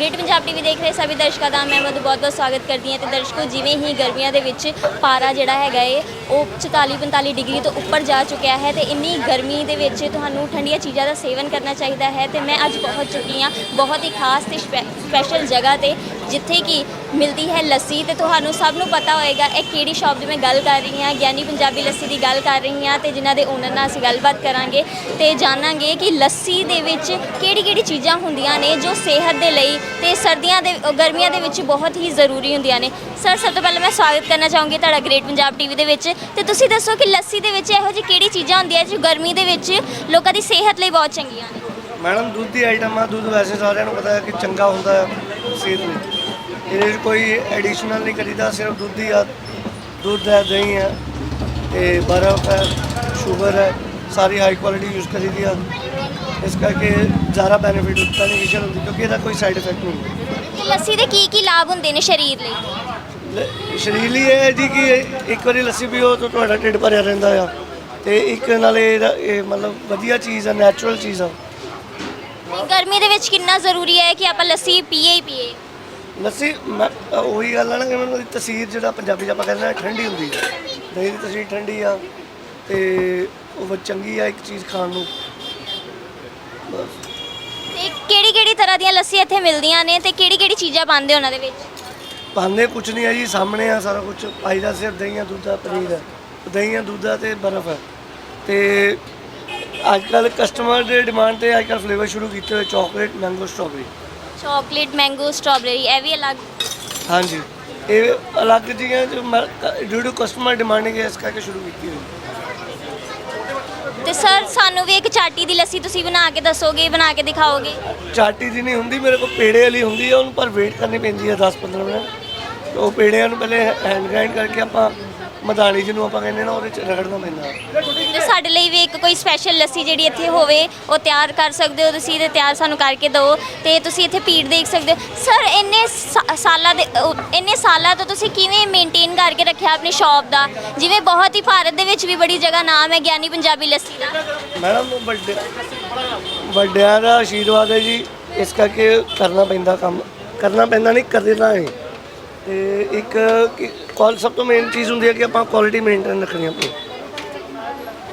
Great Punjab TV ਦੇਖ ਰਹੇ ਸਭੀ ਦਰਸ਼ਕਾਂ ਦਾ, ਮੈਂ ਮਧੂ ਬਹੁਤ ਬਹੁਤ ਸਵਾਗਤ ਕਰਦੀ ਹਾਂ ਤੇ ਦਰਸ਼ਕੋ, ਜਿਵੇਂ ਹੀ ਗਰਮੀਆਂ ਦੇ ਵਿੱਚ ਪਾਰਾ ਜਿਹੜਾ ਹੈਗਾ ਏ, ਉਹ 44 45 ਡਿਗਰੀ ਤੋਂ ਉੱਪਰ ਜਾ ਚੁੱਕਿਆ ਹੈ ਤੇ ਇੰਨੀ ਗਰਮੀ ਦੇ ਵਿੱਚ ਤੁਹਾਨੂੰ ਠੰਡੀਆਂ ਚੀਜ਼ਾਂ ਦਾ ਸੇਵਨ ਕਰਨਾ ਚਾਹੀਦਾ ਹੈ ਤੇ ਮੈਂ ਅੱਜ ਪਹੁੰਚ ਚੁੱਕੀ ਹਾਂ ਬਹੁਤ ਹੀ ਖਾਸ ਤੇ ਸਪੈ- ਸਪੈਸ਼ਲ ਜਗ੍ਹਾ ਤੇ ਜਿੱਥੇ ਕਿ ਮਿਲਦੀ ਹੈ ਲੱਸੀ ਤੇ ਤੁਹਾਨੂੰ ਸਭ ਨੂੰ ਪਤਾ ਹੋਏਗਾ ਇਹ ਕਿਹੜੀ ਸ਼ਾਪ ਦੀ ਮੈਂ ਗੱਲ ਕਰ ਰਹੀ ਹਾਂ, ਗਿਆਨੀ ਪੰਜਾਬੀ ਲੱਸੀ ਦੀ ਗੱਲ ਕਰ ਰਹੀ ਹਾਂ ਤੇ ਜਿਨ੍ਹਾਂ ਦੇ ਓਨਰ ਨਾਲ ਅਸੀਂ ਗੱਲਬਾਤ ਕਰਾਂਗੇ ਤੇ ਜਾਣਾਂਗੇ ਕਿ ਲੱਸੀ ਦੇ ਵਿੱਚ ਕਿਹੜੀ ਕਿਹੜੀ ਚੀਜ਼ਾਂ ਹੁੰਦੀਆਂ ਨੇ ਜੋ ਸਿਹਤ ਦੇ ਲਈ ਤੇ ਸਰਦੀਆਂ ਦੇ, ਗਰਮੀਆਂ ਦੇ ਵਿੱਚ ਬਹੁਤ ਹੀ ਜ਼ਰੂਰੀ ਹੁੰਦੀਆਂ ਨੇ। ਸਰ ਸਭ ਤੋਂ ਪਹਿਲਾਂ ਮੈਂ ਸਵਾਗਤ ਕਰਨਾ ਚਾਹੂੰਗੀ ਤੁਹਾਡਾ ਗ੍ਰੇਟ ਪੰਜਾਬ ਟੀਵੀ ਦੇ ਵਿੱਚ ਤੇ ਤੁਸੀਂ ਦੱਸੋ ਕਿ ਲੱਸੀ ਦੇ ਵਿੱਚ ਇਹੋ ਜਿਹੀ ਕਿਹੜੀ ਚੀਜ਼ਾਂ ਹੁੰਦੀਆਂ ਜੋ ਗਰਮੀ ਦੇ ਵਿੱਚ ਲੋਕਾਂ ਦੀ ਸਿਹਤ ਲਈ ਬਹੁਤ ਚੰਗੀਆਂ ਨੇ? ਮੈਡਮ, ਦੁੱਧ ਦੀ ਆਈਟਮ ਆ, ਦੁੱਧ ਵੈਸੇ ਸਾਰਿਆਂ ਨੂੰ ਪਤਾ ਹੈ ਕਿ ਚੰਗਾ ਹੁੰਦਾ ਸਿਹਤ ਲਈ। ਇਹਦੇ ਵਿੱਚ ਕੋਈ ਐਡੀਸ਼ਨਲ ਨਹੀਂ ਕਰੀਦਾ ਸਿਰਫ ਦੁੱਧ ਹੀ ਆ ਦੁੱਧ ਹੈ ਦਹੀਂ ਹੈ ਤੇ ਬਰਫ਼ ਹੈ ਸ਼ੂਗਰ ਹੈ ਸਾਰੀ ਹਾਈ ਕੁਆਲਿਟੀ ਯੂਜ਼ ਕਰੀਦੀ ਆ। ਇਸ ਕਰਕੇ ਜ਼ਿਆਦਾ ਬੈਨੀਫਿਟ ਬੈਨੀਫੀਸ਼ੀਅਲ ਹੁੰਦੀ ਕਿਉਂਕਿ ਇਹਦਾ ਕੋਈ ਸਾਈਡ ਇਫੈਕਟ ਨਹੀਂ ਹੁੰਦਾ। ਤੇ ਲੱਸੀ ਦੇ ਕੀ ਕੀ ਲਾਭ ਹੁੰਦੇ ਨੇ ਸਰੀਰ ਲਈ? ਲ- ਸਰੀਰ ਲਈ ਇਹ ਹੈ ਜੀ ਕਿ ਇੱਕ ਵਾਰੀ ਲੱਸੀ ਪੀਓ ਤਾਂ ਤੁਹਾਡਾ ਢਿੱਡ ਭਰਿਆ ਰਹਿੰਦਾ ਆ। ਤੇ ਇੱਕ ਨਾਲੇ ਇਹਦਾ ਇਹ ਮਤਲਬ ਵਧੀਆ ਚੀਜ਼ ਆ ਨੈਚੁਰਲ ਚੀਜ਼ ਆ। ਤੇ ਗਰਮੀ ਦੇ ਵਿੱਚ ਕਿੰਨਾ ਜ਼ਰੂਰੀ ਹੈ ਕਿ ਆਪਾਂ ਲੱਸੀ ਪੀਏ ਹੀ ਪੀਏ? ਲੱਸੀ ਮੈਂ ਉਹੀ ਗੱਲ ਆ ਨਾ ਕਿ ਮੈਨੂੰ ਉਹਦੀ ਤਸੀਰ ਜਿਹੜਾ ਪੰਜਾਬੀ 'ਚ ਆਪਾਂ ਕਹਿੰਦੇ ਆ ਠੰਡੀ ਹੁੰਦੀ ਹੈ ਦਹੀਂ ਦੀ ਤਸੀਰ ਠੰਡੀ ਆ ਤੇ ਉਹ ਬਹੁਤ ਚੰਗੀ ਆ ਇੱਕ ਚੀਜ਼ ਖਾਣ ਨੂੰ। ਬਸ। ਤੇ ਕਿਹੜੀ ਕਿਹੜੀ ਤਰ੍ਹਾਂ ਦੀਆਂ ਲੱਸੀ ਇੱਥੇ ਮਿਲਦੀਆਂ ਨੇ ਤੇ ਕਿਹੜੀ ਕਿਹੜੀ ਚੀਜ਼ਾਂ ਪਾਉਂਦੇ ਉਹਨਾਂ ਦੇ ਵਿੱਚ? ਪਾਉਂਦੇ ਕੁਝ ਨਹੀਂ ਆ ਜੀ ਸਾਹਮਣੇ ਆ ਸਾਰਾ ਕੁਝ ਪਾਈਦਾ ਸਿਰਫ ਦਹੀਂ ਆ ਦੁੱਧ ਪਨੀਰ ਹੈ ਦਹੀਂ ਆ ਦੁੱਧ ਤੇ ਬਰਫ਼ ਹੈ ਤੇ ਅੱਜ ਕੱਲ ਕਸਟਮਰ ਦੇ ਡਿਮਾਂਡ ਤੇ ਅੱਜ ਕੱਲ ਫਲੇਵਰ ਸ਼ੁਰੂ ਕੀਤੇ ਹੋਏ chocolate mango strawberry chocolate mango strawberry ਇਹ ਵੀ ਅਲੱਗ। ਹਾਂਜੀ। ਇਹ ਅਲੱਗ ਚੀਜ਼ਾਂ ਜੋ ਡਿਊ ਟੂ ਕਸਟਮਰ ਡਿਮਾਂਡਿੰਗ ਹੈ ਇਸ ਕਰਕੇ ਸ਼ੁਰੂ ਕੀਤੀ ਹੋਈ। ਤੇ ਸਰ ਸਾਨੂੰ ਵੀ ਇੱਕ ਚਾਟੀ ਦੀ ਲੱਸੀ ਤੁਸੀਂ ਬਣਾ ਕੇ ਦੱਸੋਗੇ ਬਣਾ ਕੇ ਦਿਖਾਓਗੇ? ਚਾਟੀ ਦੀ ਨਹੀਂ ਹੁੰਦੀ ਮੇਰੇ ਕੋਲ ਪੇੜੇ ਵਾਲੀ ਹੁੰਦੀ ਹੈ ਉਹਨੂੰ ਪਰ ਵੇਟ ਕਰਨੀ ਪੈਂਦੀ ਹੈ 10-15 ਮਿੰਟ। ਤੇ ਉਹ ਪੇੜਿਆਂ ਨੂੰ ਪਹਿਲੇ ਹੈਂਡ ਗ੍ਰਾਈਂਡ ਕਰਕੇ ਆਪਾਂ ਮਧਾਣੀ ਜਿਹਨੂੰ ਆਪਾਂ ਕਹਿੰਦੇ ਨਾ ਉਹਦੇ ਚ ਰਗੜਨਾ ਪੈਂਦਾ। ਤੇ ਸਾਡੇ ਲਈ ਵੀ ਇੱਕ ਕੋਈ ਸਪੈਸ਼ਲ ਲੱਸੀ ਜਿਹੜੀ ਇੱਥੇ ਹੋਵੇ ਉਹ ਤਿਆਰ ਕਰ ਸਕਦੇ ਹੋ ਤੁਸੀਂ ਤੇ ਤਿਆਰ ਸਾਨੂੰ ਕਰਕੇ ਦਿਓ। ਤੇ ਤੁਸੀਂ ਇੱਥੇ ਭੀੜ ਦੇਖ ਸਕਦੇ ਹੋ। ਸਰ ਇੰਨੇ ਸਾ- ਸਾਲਾਂ ਦੇ ਇੰਨੇ ਸਾਲਾਂ ਤੋਂ ਤੁਸੀਂ ਕਿਵੇਂ ਮੇਨਟੇਨ ਕਰਕੇ ਰੱਖਿਆ ਆਪਣੀ ਸ਼ਾਪ ਦਾ? ਜਿਵੇਂ ਬਹੁਤ ਹੀ ਭਾਰਤ ਦੇ ਵਿੱਚ ਵੀ ਬੜੀ ਜਗ੍ਹਾ ਨਾਮ ਹੈ ਗਿਆਨੀ ਪੰਜਾਬੀ ਲੱਸੀ ਦਾ। ਮੈਡਮ ਵੱਡੇ ਵੱਡਿਆਂ ਦਾ ਆਸ਼ੀਰਵਾਦ ਹੈ ਜੀ। ਇਸ ਕਰਕੇ ਕਰਨਾ ਪੈਂਦਾ ਕੰਮ। ਕਰਨਾ ਪੈਂਦਾ ਨਹੀਂ ਕਰਨਾ ਹੈ ਤੇ ਇੱਕ ਕਾਲ ਸਭ ਤੋਂ ਮੇਨ ਚੀਜ਼ ਹੁੰਦੀ ਹੈ ਕਿ ਆਪਾਂ ਕੁਆਲਿਟੀ ਮੇਨਟੇਨ ਰੱਖਣੀ ਆਪਣੀ।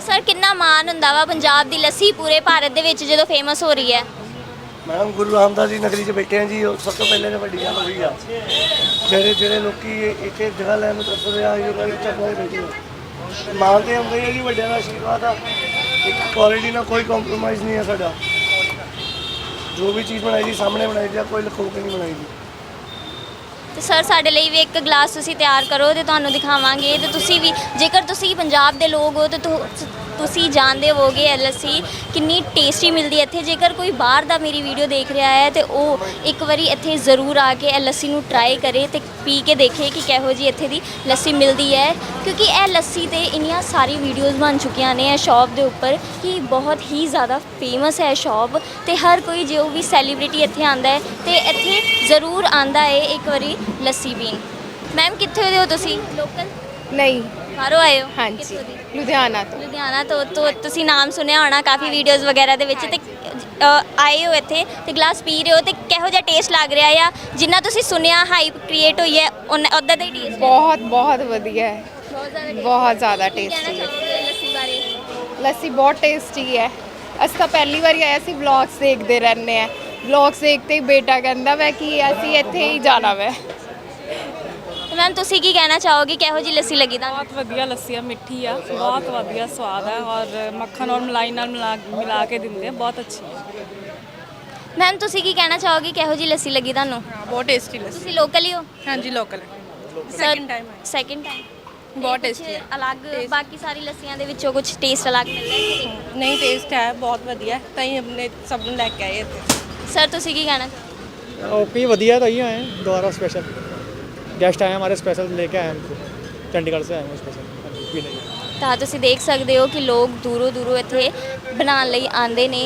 ਸਰ ਕਿੰਨਾ ਮਾਣ ਹੁੰਦਾ ਵਾ ਪੰਜਾਬ ਦੀ ਲੱਸੀ ਪੂਰੇ ਭਾਰਤ ਦੇ ਵਿੱਚ ਜਦੋਂ ਫੇਮਸ ਹੋ ਰਹੀ ਹੈ? ਮੈਡਮ ਗੁਰੂ ਰਾਮਦਾਸ ਜੀ ਨਗਰੀ 'ਚ ਬੈਠੇ ਆ ਜੀ ਉਹ ਸਭ ਤੋਂ ਪਹਿਲੇ ਤੇ ਵੱਡੀ ਗੱਲ ਹੋਈ ਆ ਜਿਹੜੇ ਜਿਹੜੇ ਲੋਕੀ ਇੱਥੇ ਜਗ੍ਹਾ ਲੈਣ ਨੂੰ ਤਰਸਦੇ ਆ ਇਹ ਲੋਕ ਚੱਕਰ ਬੈਠੇ ਆ। ਮਾਂ ਤੇ ਹੁੰਦੇ ਆ ਜੀ ਵੱਡਿਆਂ ਦਾ ਆਸ਼ੀਰਵਾਦ ਆ। ਇੱਕ ਕੁਆਲਿਟੀ ਨਾਲ ਕੋਈ ਕੰਪਰੋਮਾਈਜ਼ ਨਹੀਂ ਹੈ ਸਾਡਾ। ਜੋ ਵੀ ਚੀਜ਼ ਬਣਾਈ ਜੀ ਸਾਹਮਣੇ ਬਣਾਈ ਜੀ ਕੋਈ ਲੁਕੋ ਕੇ ਨਹੀਂ ਬਣਾਈ ਜੀ। ਤੇ ਸਰ, ਸਾਡੇ ਲਈ ਵੀ ਇੱਕ ਗਲਾਸ ਤੁਸੀਂ ਤਿਆਰ ਕਰੋ ਤੇ ਤੁਹਾਨੂੰ ਦਿਖਾਵਾਂਗੇ। ਤੇ ਤੁਸੀਂ ਵੀ, ਜੇਕਰ ਤੁਸੀਂ ਪੰਜਾਬ ਦੇ ਲੋਕ ਹੋ, ਤੇ ਤੁ- ਤੁਸੀਂ ਜਾਣਦੇ ਹੋਵੋਗੇ ਇਹ ਲੱਸੀ ਕਿੰਨੀ ਟੇਸਟੀ ਮਿਲਦੀ ਹੈ ਇੱਥੇ। ਜੇਕਰ ਕੋਈ ਬਾਹਰ ਦਾ ਮੇਰੀ ਵੀਡੀਓ ਦੇਖ ਰਿਹਾ ਹੈ ਤੇ ਉਹ ਇੱਕ ਵਾਰੀ ਇੱਥੇ ਜ਼ਰੂਰ ਆ ਕੇ ਇਹ ਲੱਸੀ ਨੂੰ ਟਰਾਈ ਕਰੇ ਤੇ ਪੀ ਕੇ ਦੇਖੇ ਕਿ ਕਿਹੋ ਜੀ ਇੱਥੇ ਦੀ ਲੱਸੀ ਮਿਲਦੀ ਹੈ। ਕਿਉਂਕਿ ਇਹ ਲੱਸੀ ਤੇ ਇੰਨੀਆਂ ਸਾਰੀ ਵੀਡੀਓਜ਼ ਬਣ ਚੁੱਕੀਆਂ ਨੇ ਇਹ ਸ਼ਾਪ ਦੇ ਉੱਪਰ ਕਿ ਬਹੁਤ ਹੀ ਜ਼ਿਆਦਾ ਫੇਮਸ ਹੈ ਸ਼ਾਪ ਤੇ ਹਰ ਕੋਈ ਜੋ ਵੀ ਸੈਲੀਬ੍ਰਿਟੀ ਇੱਥੇ ਆਂਦਾ ਹੈ ਤੇ ਇੱਥੇ ਜ਼ਰੂਰ ਆਂਦਾ ਹੈ ਇੱਕ ਵਾਰੀ ਲੱਸੀ ਪੀਣ। ਮੈਮ ਕਿੱਥੇ ਦੇ ਹੋ ਤੁਸੀਂ? ਲੋਕਲ ਨਹੀਂ। ਬਾਹਰੋਂ ਆਏ ਹੋ? ਹਾਂਜੀ ਕਿੱਥੋਂ ਦੀ? ਲੁਧਿਆਣਾ ਤੋਂ। ਲੁਧਿਆਣਾ ਤੋਂ। ਤੋਂ ਤੁਸੀਂ ਨਾਮ ਸੁਣਿਆ ਹੋਣਾ ਕਾਫੀ ਵੀਡੀਓਜ਼ ਵਗੈਰਾ ਦੇ ਵਿੱਚ ਤੇ ਅ, ਆਏ ਹੋ ਇੱਥੇ ਤੇ ਗਲਾਸ ਪੀ ਰਹੇ ਹੋ ਤੇ ਕਿਹੋ ਜਿਹਾ ਟੇਸਟ ਲੱਗ ਰਿਹਾ ਆ? ਜਿੰਨਾ ਤੁਸੀਂ ਸੁਣਿਆ ਹਾਈਪ ਕ੍ਰੀਏਟ ਹੋਈ ਹੈ ਉਦਾਂ ਦਾ ਹੀ ਟੇਸਟ ਬਹੁਤ ਬਹੁਤ ਵਧੀਆ ਹੈ। ਬਹੁਤ ਜ਼ਿਆਦਾ ਬਹੁਤ ਜ਼ਿਆਦਾ ਕੀ ਕਹਿਣਾ ਟੇਸਟੀ ਹੈ। ਚਾਹੋਗੇ ਲੱਸੀ ਬਾਰੇ? ਲੱਸੀ ਬਹੁਤ ਟੇਸਟੀ ਹੈ। ਅਸੀਂ ਤਾਂ ਪਹਿਲੀ ਵਾਰੀ ਆਏ ਸੀ ਵਲੌਗਸ ਦੇਖਦੇ ਰਹਿੰਦੇ ਆ ਵਲੌਗਸ ਦੇਖਤੇ ਹੀ ਬੇਟਾ ਕਹਿੰਦਾ ਵੈ ਕਿ ਅਸੀਂ ਇੱਥੇ ਹੀ ਜਾਣਾ ਵੈ। ਮੈਮ ਤੁਸੀਂ ਕੀ ਕਹਿਣਾ ਚਾਹੋਗੇ? ਕਿਹੋ ਜੀ ਲੱਸੀ ਲੱਗੀ ਤਾਂ ਬਹੁਤ ਵਧੀਆ ਲੱਸੀ ਆ ਮਿੱਠੀ ਆ ਬਹੁਤ ਵਧੀਆ ਸਵਾਦ ਆ ਔਰ ਮੱਖਣ ਔਰ ਮਲਾਈ ਨਾਲ ਮਿਲਾ ਕੇ ਦਿੰਦੇ ਆ ਬਹੁਤ ਅੱਛੀ ਆ। ਮੈਮ ਤੁਸੀਂ ਕੀ ਕਹਿਣਾ ਚਾਹੋਗੇ? ਕਿਹੋ ਜੀ ਲੱਸੀ ਲੱਗੀ ਤੁਹਾਨੂੰ? ਬਹੁਤ ਟੇਸਟੀ ਲੱਸੀ। ਤੁਸੀਂ ਲੋਕਲ ਹੀ ਹੋ? ਹਾਂਜੀ local second time second time ਬਹੁਤ tasty ਅਲੱਗ ਬਾਕੀ ਸਾਰੀ ਲੱਸੀਆਂ ਦੇ ਵਿੱਚੋਂ ਕੁਝ ਟੇਸਟ ਅਲੱਗ ਮਿਲਦਾ ਨਹੀਂ? ਨਹੀਂ ਟੇਸਟ ਹੈ ਬਹੁਤ ਵਧੀਆ। ਤਾਂ ਹੀ ਆਪਣੇ ਸਭ ਨੂੰ ਲੈ ਕੇ ਆਏ ਸਰ ਤੁਸੀਂ ਕੀ ਕਹਿਣਾ ਚਾਹੋਗੇ? ਓਕੇ ਵਧੀਆ ਤਾਂ ਹੀ ਆਏ ਦੁਬਾਰਾ ਸਪੈਸ਼ਲ स्पेशल गेस्ट आए हैं हमारे स्पेशल लेके आए हैं हमको चंडीगढ़ से आए हैं स्पेशल पीने के ਤਾਂ ਤੁਸੀਂ ਦੇਖ ਸਕਦੇ ਹੋ ਕਿ ਲੋਕ ਦੂਰੋਂ ਦੂਰੋਂ ਇੱਥੇ ਬਣਾਉਣ ਲਈ ਆਉਂਦੇ ਨੇ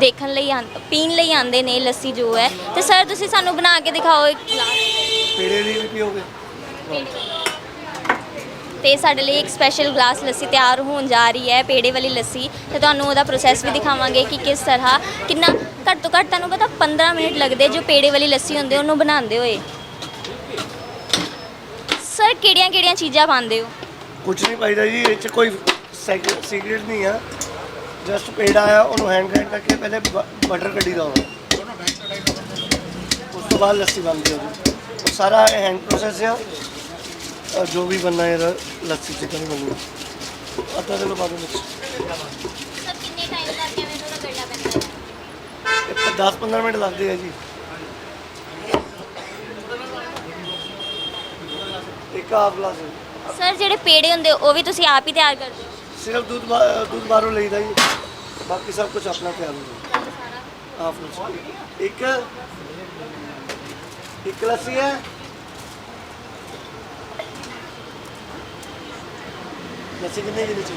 ਦੇਖਣ ਲਈ ਆਂ- ਪੀਣ ਲਈ ਆਉਂਦੇ ਨੇ ਲੱਸੀ ਜੋ ਹੈ ਤੇ ਸਰ ਤੁਸੀਂ ਸਾਨੂੰ ਬਣਾ ਕੇ ਦਿਖਾਓ ਇੱਕ ਗਲਾਸ ਪੇੜੇ ਦੀ ਵੀ ਪੀਓਗੇ ਤੇ ਸਾਡੇ ਲਈ ਇੱਕ ਸਪੈਸ਼ਲ ਗਲਾਸ ਲੱਸੀ ਤਿਆਰ ਹੋਣ ਜਾ ਰਹੀ ਹੈ ਪੇੜੇ ਵਾਲੀ ਲੱਸੀ ਤੇ ਤੁਹਾਨੂੰ ਉਹਦਾ ਪ੍ਰੋਸੈਸ ਵੀ ਦਿਖਾਵਾਂਗੇ ਕਿ ਕਿਸ ਤਰ੍ਹਾਂ ਕਿੰਨਾ ਘੱਟ ਤੋਂ ਘੱਟ ਤੁਹਾਨੂੰ ਪਤਾ 15 ਮਿੰਟ ਲੱਗਦੇ ਜੋ ਪੇੜੇ ਵਾਲੀ ਲੱਸੀ ਹੁੰਦੀ ਉਹਨੂੰ ਬਣਾਉਂਦੇ ਹੋਏ ਸਰ ਕਿਹੜੀਆਂ ਕਿਹੜੀਆਂ ਚੀਜ਼ਾਂ ਪਾਉਂਦੇ ਹੋ ਕੁਝ ਨਹੀਂ ਪਾਈਦਾ ਜੀ ਇਹ ਚ ਕੋਈ ਸੀਕ੍ਰੀਟ ਨਹੀਂ ਆ ਜਸਟ ਪੇੜਾ ਆ ਉਹਨੂੰ ਹੈਂਡ ਗ੍ਰਾਈਂਡ ਕਰਕੇ ਪਹਿਲੇ ਬਟਰ ਕੱਢੀ ਦਾ ਹੁੰਦਾ ਉਸ ਤੋਂ ਬਾਅਦ ਲੱਸੀ ਬਣਦੀ ਹੈ ਉਹਦੀ ਉਹ ਸਾਰਾ ਹੈਂਡ ਪ੍ਰੋਸੈਸ ਆ ਔਰ ਜੋ ਵੀ ਬਣਨਾ ਹੈ ਇਹਦਾ ਲੱਸੀ ਚਿਕਨ ਬਣਨੀ ਅੱਧਾ ਕਿਲੋ ਪਾ ਦਿਓ ਵਿੱਚ ਸਰ ਕਿੰਨੇ ਟਾਈਮ ਤੱਕ ਕਿਵੇਂ ਨੂੰ ਰਗੜਨਾ ਪੈਂਦਾ ਹੈ 10 15 ਮਿੰਟ ਲੱਗਦੇ ਆ ਜੀ ਇੱਕ ਆਪ ਗਲਾਸ ਸਰ ਜਿਹੜੇ ਪੇੜੇ ਹੁੰਦੇ ਉਹ ਵੀ ਤੁਸੀਂ ਆਪ ਹੀ ਤਿਆਰ ਕਰਦੇ ਹੋ? ਸਿਰਫ ਦੁੱਧ ਬਾ- ਦੁੱਧ ਬਾਹਰੋਂ ਲਈਦਾ ਜੀ। ਬਾਕੀ ਸਭ ਕੁਝ ਆਪਣਾ ਤਿਆਰ ਹੁੰਦਾ। ਆਪ ਨੂੰ ਇੱਕ ਇੱਕ ਲੱਸੀ ਹੈ। ਲੱਸੀ ਕਿੰਨੇ ਦੀ ਵਿੱਚ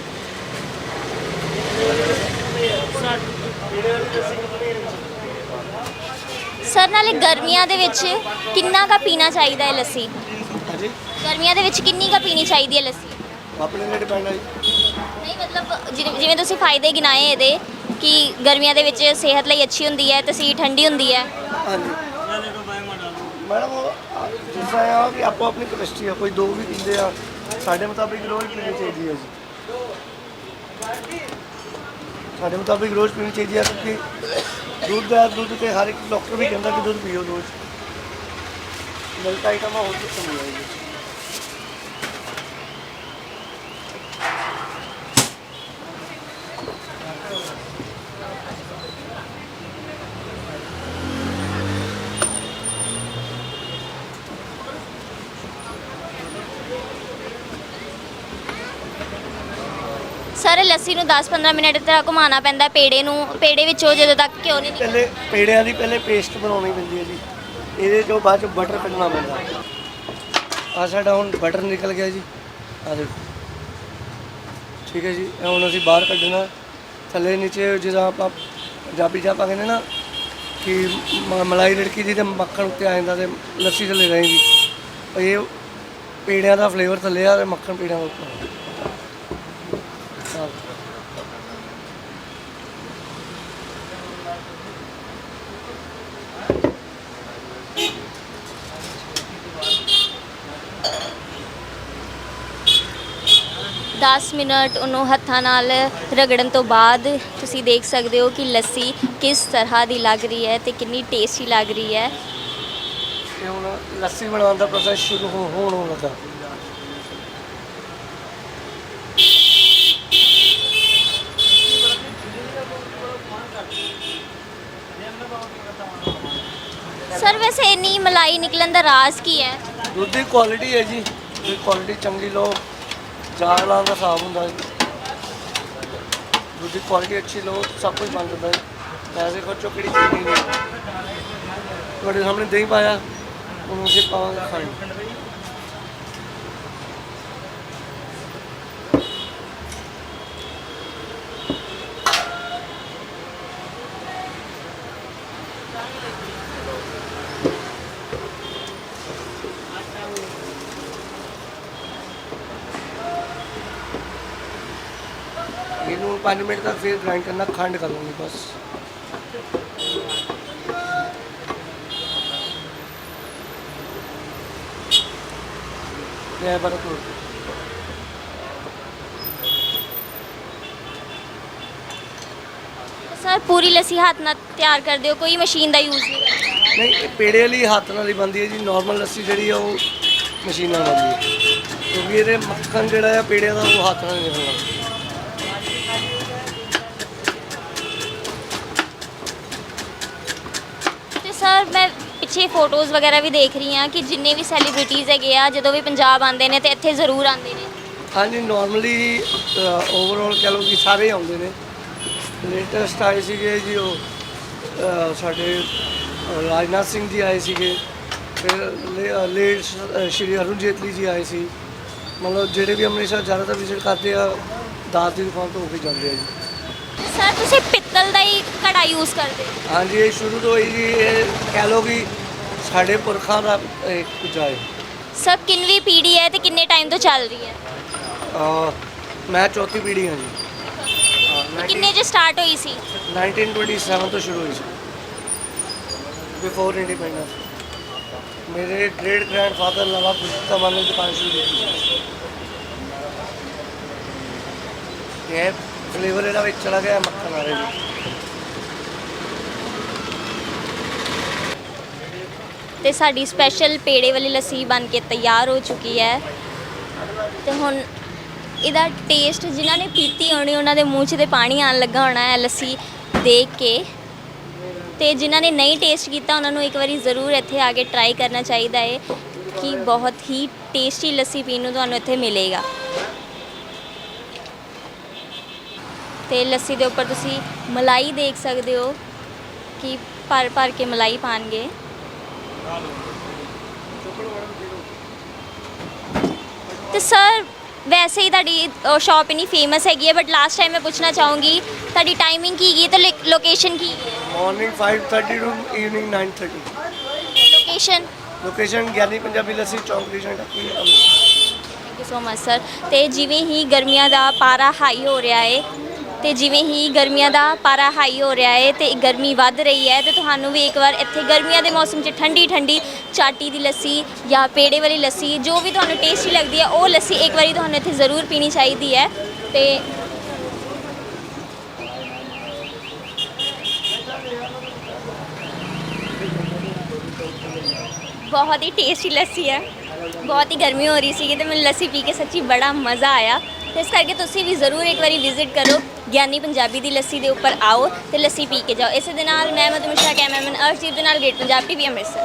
ਸਰ ਨਾਲੇ ਗਰਮੀਆਂ ਦੇ ਵਿੱਚ ਕਿੰਨਾ ਕਾ ਪੀਣਾ ਚਾਹੀਦਾ ਹੈ ਲੱਸੀ? ਗਰਮੀਆਂ ਦੇ ਵਿੱਚ ਕਿੰਨੀ ਕਾ ਪੀਣੀ ਚਾਹੀਦੀ ਹੈ ਲੱਸੀ? ਆਪਣੇ ਤੇ ਡਿਪੈਂਡ ਹੈ ਜੀ। ਨਹੀਂ ਮਤਲਬ ਜਿਵੇਂ ਜਿਵੇਂ ਤੁਸੀਂ ਫਾਇਦੇ ਗਿਣਾਏ ਇਹਦੇ ਕਿ ਗਰਮੀਆਂ ਦੇ ਵਿੱਚ ਸਿਹਤ ਲਈ ਅੱਛੀ ਹੁੰਦੀ ਹੈ ਤਸੀਰ ਠੰਡੀ ਹੁੰਦੀ ਹੈ। ਹਾਂਜੀ। ਮੈਡਮ ਉਹ ਜਿਸ ਤਰ੍ਹਾਂ ਆ ਕਿ ਆਪੋ ਆਪਣੀ ਕੈਪੈਸਿਟੀ ਆ ਕੋਈ ਦੋ ਵੀ ਪੀਂਦੇ ਆ ਸਾਡੇ ਮੁਤਾਬਿਕ ਰੋਜ਼ ਪੀਣੀ ਚਾਹੀਦੀ ਹੈ ਜੀ। ਸਾਡੇ ਮੁਤਾਬਿਕ ਰੋਜ਼ ਪੀਣੀ ਚਾਹੀਦੀ ਹੈ ਕਿਉਂਕਿ ਦੁੱਧ ਹੈ ਦੁੱਧ ਤੇ ਹਰ ਇੱਕ ਡਾਕਟਰ ਵੀ ਕਹਿੰਦਾ ਕਿ ਦੁੱਧ ਪੀਓ ਰੋਜ਼। ਮਿਲਕ ਆਈਟਮ ਹੋਰ ਕੁਝ ਨਹੀਂ ਹੈ ਜੀ ਸਰ ਲੱਸੀ ਨੂੰ 10-15 ਮਿੰਟ ਤੱਕ ਘੁਮਾਉਣਾ ਪੈਂਦਾ ਹੈ ਪੇੜੇ ਨੂੰ ਪੇੜੇ ਵਿੱਚੋਂ ਜਦੋਂ ਤੱਕ ਘਿਓ ਨਹੀਂ ਨਿਕਲਦਾ। ਪਹਿਲੇ ਪੇੜਿਆਂ ਦੀ ਪਹਿਲੇ ਪੇਸਟ ਬਣਾਉਣੀ ਪੈਂਦੀ ਹੈ ਜੀ। ਇਹਦੇ ਚੋਂ ਬਾਅਦ ਚ ਬਟਰ ਕੱਢਣਾ ਪੈਂਦਾ। ਆ ਸਾਡਾ ਹੁਣ ਬਟਰ ਨਿਕਲ ਗਿਆ ਜੀ। ਆ ਦੇਖੋ। ਠੀਕ ਹੈ ਜੀ ਇਹ ਹੁਣ ਅਸੀਂ ਬਾਹਰ ਕੱਢਣਾ। ਥੱਲੇ ਨੀਚੇ ਜਿੱਦਾਂ ਆਪਾਂ ਪੰਜਾਬੀ ਚ ਆਪਾਂ ਕਹਿੰਦੇ ਨਾ ਕਿ ਮ- ਮਲਾਈ ਲੜਕੀ ਦੀ ਤੇ ਮੱਖਣ ਉੱਤੇ ਆ ਜਾਂਦਾ ਤੇ ਲੱਸੀ ਥੱਲੇ ਰਹੇਗੀ। ਇਹ ਪੇੜਿਆਂ ਦਾ ਫਲੇਵਰ ਥੱਲੇ ਆ ਤੇ ਮੱਖਣ ਪੇੜਿਆਂ ਦਾ ਉੱਪਰ 10 ਮਿੰਟ ਉਹਨੂੰ ਹੱਥਾਂ ਨਾਲ ਰਗੜਨ ਤੋਂ ਬਾਅਦ ਤੁਸੀਂ ਦੇਖ ਸਕਦੇ ਹੋ ਕਿ ਲੱਸੀ ਕਿਸ ਤਰ੍ਹਾਂ ਦੀ ਲੱਗ ਰਹੀ ਹੈ ਤੇ ਕਿੰਨੀ ਟੇਸਟੀ ਲੱਗ ਰਹੀ ਹੈ। ਲੱਸੀ ਬਣਾਉਣ ਦਾ ਪ੍ਰੋਸੈਸ ਸ਼ੁਰੂ ਹੋ- ਹੋਣ ਲੱਗਾ। ਸਰ ਵੈਸੇ ਇੰਨੀ ਮਲਾਈ ਨਿਕਲਣ ਦਾ ਰਾਜ਼ ਕੀ ਹੈ? ਦੁੱਧ ਦੀ ਕੁਆਲਿਟੀ ਹੈ ਜੀ। ਕੁਆਲਿਟੀ ਚੰਗੀ ਲਓ। ਜਾਗ ਲਾਉਣ ਦਾ ਹਿਸਾਬ ਹੁੰਦਾ ਜੀ। ਦੁੱਧ ਦੀ ਕੁਆਲਿਟੀ ਅੱਛੀ ਲਓ, ਸਭ ਕੁਝ ਬਣ ਜਾਂਦਾ ਹੈ ਪੈਸੇ ਖਰਚੋ ਕਿਹੜੀ ਚੀਜ਼ ਨਹੀਂ ਤੁਹਾਡੇ ਸਾਹਮਣੇ ਦਹੀਂ ਪਾਇਆ, ਉਹਨੂੰ ਅਸੀਂ ਪਾਵਾਂਗੇ ਖਾਣ 5 ਮਿੰਟ ਤੱਕ ਫਿਰ ਗ੍ਰਾਈਂਡ ਕਰਨਾ ਖੰਡ ਕਰ ਲਵਾਂਗੇ ਬਸ। ਇਹ ਬੜਾ ਤੋੜ ਸਰ ਪੂਰੀ ਲੱਸੀ ਹੱਥ ਨਾਲ ਤਿਆਰ ਕਰਦੇ ਹੋ ਕੋਈ ਮਸ਼ੀਨ ਦਾ ਯੂਜ਼ ਨਹੀਂ ਕਰਦੇ ਨਹੀਂ ਇਹ ਪੇੜੇ ਵਾਲੀ ਹੱਥ ਨਾਲ ਹੀ ਬਣਦੀ ਹੈ ਜੀ ਨਾਰਮਲ ਲੱਸੀ ਜਿਹੜੀ ਆ ਉਹ ਮਸ਼ੀਨ ਨਾਲ ਬਣਦੀ ਹੈ। ਕਿਉਂਕਿ ਇਹਦੇ ਮੱਖਣ ਜਿਹੜਾ ਆ ਪੇੜਿਆਂ ਦਾ ਉਹ ਹੱਥ ਨਾਲ ਨਹੀਂ ਨਿਕਲਦਾ ਪਿੱਛੇ ਫੋਟੋਜ਼ ਵਗੈਰਾ ਵੀ ਦੇਖ ਰਹੀ ਹਾਂ ਕਿ ਜਿੰਨੇ ਵੀ ਸੈਲੀਬ੍ਰਿਟੀਜ਼ ਹੈਗੇ ਆ ਜਦੋਂ ਵੀ ਪੰਜਾਬ ਆਉਂਦੇ ਨੇ ਤੇ ਇੱਥੇ ਜ਼ਰੂਰ ਆਉਂਦੇ ਨੇ। ਹਾਂਜੀ ਨਾਰਮਲੀ ਓਵਰਆਲ ਕਹ ਲਓ ਕਿ ਸਾਰੇ ਆਉਂਦੇ ਨੇ। ਲੇਟੈਸਟ ਆਏ ਸੀਗੇ ਜੀ ਉਹ ਅਹ, ਸਾਡੇ ਅਹ, ਰਾਜਨਾਥ ਸਿੰਘ ਜੀ ਆਏ ਸੀਗੇ। ਫਿਰ ਲੇਟ ਸ਼੍ਰੀ ਅਰੁਣ ਜੇਤਲੀ ਜੀ ਆਏ ਸੀ। ਮਤਲਬ ਜਿਹੜੇ ਵੀ ਅੰਮ੍ਰਿਤਸਰ ਜ਼ਿਆਦਾਤਰ ਵਿਜ਼ਿਟ ਕਰਦੇ ਆ ਦਾਸ ਦੀ ਦੁਕਾਨ ਤੋਂ ਹੋ ਕੇ ਜਾਂਦੇ ਆ ਜੀ। ਸਰ ਤੁਸੀਂ ਪਿੱਤਲ ਦਾ ਹੀ ਕੜਾ ਯੂਜ਼ ਕਰਦੇ ਹੋ? ਹਾਂਜੀ ਇਹ ਸ਼ੁਰੂ ਤੋਂ ਹੀ ਜੀ ਇਹ ਕਹਿ ਲਓ ਕਿ ਸਾਡੇ ਪੁਰਖਾਂ ਦਾ ਇੱਕ ਕੁਝ ਹੈ ਸਰ ਕਿੰਨਵੀਂ ਪੀੜ੍ਹੀ ਹੈ ਤੇ ਕਿੰਨੇ ਟਾਈਮ ਤੋਂ ਚੱਲ ਰਹੀ ਹੈ ਅਹ, ਮੈਂ ਚੌਥੀ ਪੀੜ੍ਹੀ ਹਾਂ ਜੀ ਹਾਂ, ਕਿੰਨੇ ਚ ਸਟਾਰਟ ਹੋਈ ਸੀ 1927 ਤੋਂ ਸ਼ੁਰੂ ਹੋਈ ਸੀ ਬਿਫੋਰ ਇੰਡੀਪੈਂਡੈਂਸ ਮੇਰੇ ਗ੍ਰੇਟ ਗ੍ਰੈਂਡਫਾਦਰ ਨਵਾਬ ਕਮਾਨ ਨੇ ਦੁਕਾਨ ਸ਼ੁਰੂ ਕੀਤੀ ਸੀ ਇਹ ਫਲੇਵਰ ਇਹਦਾ ਵਿੱਚ ਚਲਾ ਗਿਆ ਮੱਖਣ ਵਾਲੇ ਜੀ ਤੇ ਸਾਡੀ ਸਪੈਸ਼ਲ ਪੇੜੇ ਵਾਲੀ ਲੱਸੀ ਬਣ ਕੇ ਤਿਆਰ ਹੋ ਚੁੱਕੀ ਹੈ। ਤੇ ਹੁਣ ਇਹਦਾ ਟੇਸਟ ਜਿਨ੍ਹਾਂ ਨੇ ਪੀਤੀ ਹੋਣੀ, ਉਹਨਾਂ ਦੇ ਮੂੰਹ 'ਚ ਤੇ ਪਾਣੀ ਆਉਣ ਲੱਗਾ ਹੋਣਾ ਹੈ ਲੱਸੀ ਦੇਖ ਕੇ। ਤੇ ਜਿਨ੍ਹਾਂ ਨੇ ਨਹੀਂ ਟੇਸਟ ਕੀਤਾ, ਉਹਨਾਂ ਨੂੰ ਇੱਕ ਵਾਰੀ ਜ਼ਰੂਰ ਇੱਥੇ ਆ ਕੇ ਟਰਾਈ ਕਰਨਾ ਚਾਹੀਦਾ ਹੈ ਕਿ ਬਹੁਤ ਹੀ ਟੇਸਟੀ ਲੱਸੀ ਪੀਣ ਨੂੰ ਤੁਹਾਨੂੰ ਇੱਥੇ ਮਿਲੇਗਾ। ਤੇ ਲੱਸੀ ਦੇ ਉੱਪਰ ਤੁਸੀਂ ਮਲਾਈ ਦੇਖ ਸਕਦੇ ਹੋ ਕਿ ਭਰ ਭਰ ਕੇ ਮਲਾਈ ਪਾਣਗੇ। ਤੇ ਸਰ ਵੈਸੇ ਹੀ ਤੁਹਾਡੀ ਸ਼ਾਪ ਇਨੀ ਫੇਮਸ ਹੈਗੀ ਹੈ ਬਟ ਲਾਸਟ ਟਾਈਮ ਮੈਂ ਪੁੱਛਣਾ ਚਾਹੂੰਗੀ ਤੁਹਾਡੀ ਟਾਈਮਿੰਗ ਕੀ ਹੈ ਤੇ ਲੋਕੇਸ਼ਨ ਕੀ ਹੈ? Morning 5:30 to evening 9:30 location location Giani Punjabi lassi Chowk station Taki thank you so much sir ਤੇ ਜਿਵੇਂ ਹੀ ਗਰਮੀਆਂ ਦਾ ਪਾਰਾ ਹਾਈ ਹੋ ਰਿਹਾ ਹੈ ਤੇ ਜਿਵੇਂ ਹੀ ਗਰਮੀਆਂ ਦਾ ਪਾਰਾ ਹਾਈ ਹੋ ਰਿਹਾ ਹੈ ਤੇ ਗਰਮੀ ਵੱਧ ਰਹੀ ਹੈ, ਤੇ ਤੁਹਾਨੂੰ ਵੀ ਇੱਕ ਵਾਰ ਇੱਥੇ ਗਰਮੀਆਂ ਦੇ ਮੌਸਮ 'ਚ ਠੰਡੀ ਠੰਡੀ ਚਾਟੀ ਦੀ ਲੱਸੀ ਜਾਂ ਪੇੜੇ ਵਾਲੀ ਲੱਸੀ, ਜੋ ਵੀ ਤੁਹਾਨੂੰ ਟੇਸਟੀ ਲੱਗਦੀ ਹੈ, ਉਹ ਲੱਸੀ ਇੱਕ ਵਾਰੀ ਤੁਹਾਨੂੰ ਇੱਥੇ ਜ਼ਰੂਰ ਪੀਣੀ ਚਾਹੀਦੀ ਹੈ। ਤੇ ਬਹੁਤ ਹੀ ਟੇਸਟੀ ਲੱਸੀ ਹੈ। ਬਹੁਤ ਹੀ ਗਰਮੀ ਹੋ ਰਹੀ ਸੀਗੀ ਤੇ ਮੈਨੂੰ ਲੱਸੀ ਪੀ ਕੇ ਸੱਚੀ ਬੜਾ ਮਜ਼ਾ ਆਇਆ। ਇਸ ਕਰਕੇ ਤੁਸੀਂ ਵੀ ਜ਼ਰੂਰ ਇੱਕ ਵਾਰੀ ਵਿਜ਼ਿਟ ਕਰੋ। ਗਿਆਨੀ ਪੰਜਾਬੀ ਦੀ ਲੱਸੀ ਦੇ ਉੱਪਰ ਆਓ ਤੇ ਲੱਸੀ ਪੀ ਕੇ ਜਾਓ। ਇਸੇ ਦੇ ਨਾਲ ਮੈਂ ਮਧੂ ਕੈਮਰਾਮੈਨ ਅਰਸ਼ਦੀਪ ਦੇ ਨਾਲ ਗ੍ਰੇਟ ਪੰਜਾਬ ਟੀਵੀ ਅੰਮ੍ਰਿਤਸਰ।